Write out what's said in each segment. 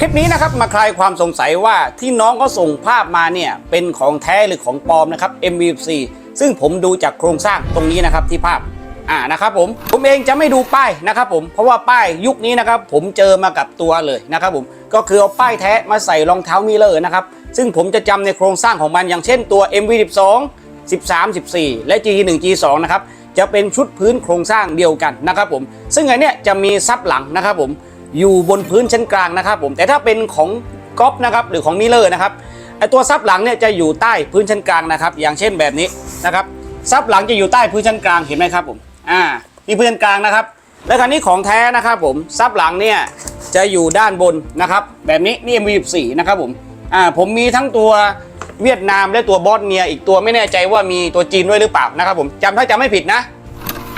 คลิปนี้นะครับมาคลายความสงสัยว่าที่น้องเขาส่งภาพมาเนี่ยเป็นของแท้หรือของปลอมนะครับ MV4 ซึ่งผมดูจากโครงสร้างตรงนี้นะครับที่ภาพอ่านะครับผมผมเองจะไม่ดูป้ายนะครับผมเพราะว่าป้ายยุคนี้นะครับผมเจอมากับตัวเลยนะครับผมก็คือเอาป้ายแท้มาใส่รองเท้ามิเลอร์นะครับซึ่งผมจะจำในโครงสร้างของมันอย่างเช่นตัว MV12 13 14 และ G1 G2 นะครับจะเป็นชุดพื้นโครงสร้างเดียวกันนะครับผมซึ่งอันเนี้ยจะมีซับหลังนะครับผม อยู่บนพื้นชั้นกลางนะครับผมแต่ถ้าเป็นของก๊อฟนะครับหรือของมิเลอร์นะครับไอตัวซับหลังเนี่ยจะอยู่ใต้พื้นชั้นกลางนะครับ อย่างเช่นแบบนี้นะครับซับหลังจะอยู่ใต้พื้นชั้นกลางเห็นไหมครับผมอ่านี่พื้นชั้นกลางนะครับ และคราวนี้ของแท้นะครับผมซับหลังเนี่ยจะอยู่ด้านบนนะครับ แบบนี้นี่ MV14 นะครับผมอ่าผมมีทั้งตัวเวียดนามและตัวบอสเนีย อีกตัวไม่แน่ใจว่ามีตัวจีนด้วยหรือเปล่านะครับผมจำถ้าจำไม่ผิดนะ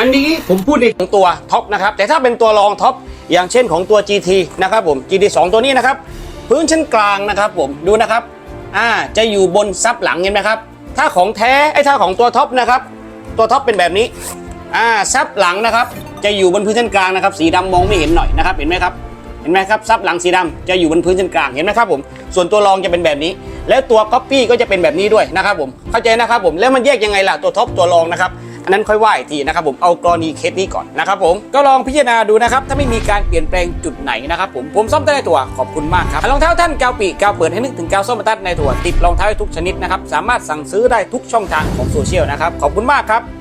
อันนี้ผมพูดในของตัวท็อปนะครับแต่ถ้าเป็นตัวรองท็อปอย่างเช่นของตัว GT นะครับผม GT 2 ตัวนี้นะครับ พื้นชั้นกลางนะครับผมดูนะครับอ่าจะอยู่บนซับหลังเห็นไหมครับถ้าของแท้ไอ้ถ้าของตัวท็อปนะครับตัวท็อปเป็นแบบนี้อ่าซับหลังนะครับ จะอยู่บนพื้นชั้นกลางนะครับ สีดำมองไม่เห็นหน่อยนะครับเห็นไหมครับเห็นไหมครับซับหลังสีดำจะอยู่บนพื้นชั้นกลางเห็นไหมครับผมส่วนตัวรองจะเป็นแบบนี้ แล้วตัวก๊อปปี้ก็จะเป็นแบบนี้ด้วยนะครับผมเข้าใจนะครับผมแล้วมันแยกยังไงล่ะตัวท็อปตัวรองนะครับ อันนั้นค่อยว่าอีกทีนะครับผมเอากรณีเคสนี้ก่อนนะครับผมก็ลองพิจารณาดูนะครับถ้าไม่มีการเปลี่ยนแปลงจุดไหนนะครับผมผมซ่อมได้ในตัวขอบคุณมากครับรองเท้าท่านกาวปีกกาวเปิดให้นึกถึงกาวส้มมาตัดในตัวติดรองเท้าทุกชนิดนะครับสามารถสั่งซื้อได้ทุกช่องทางของโซเชียลนะครับขอบคุณมากครับ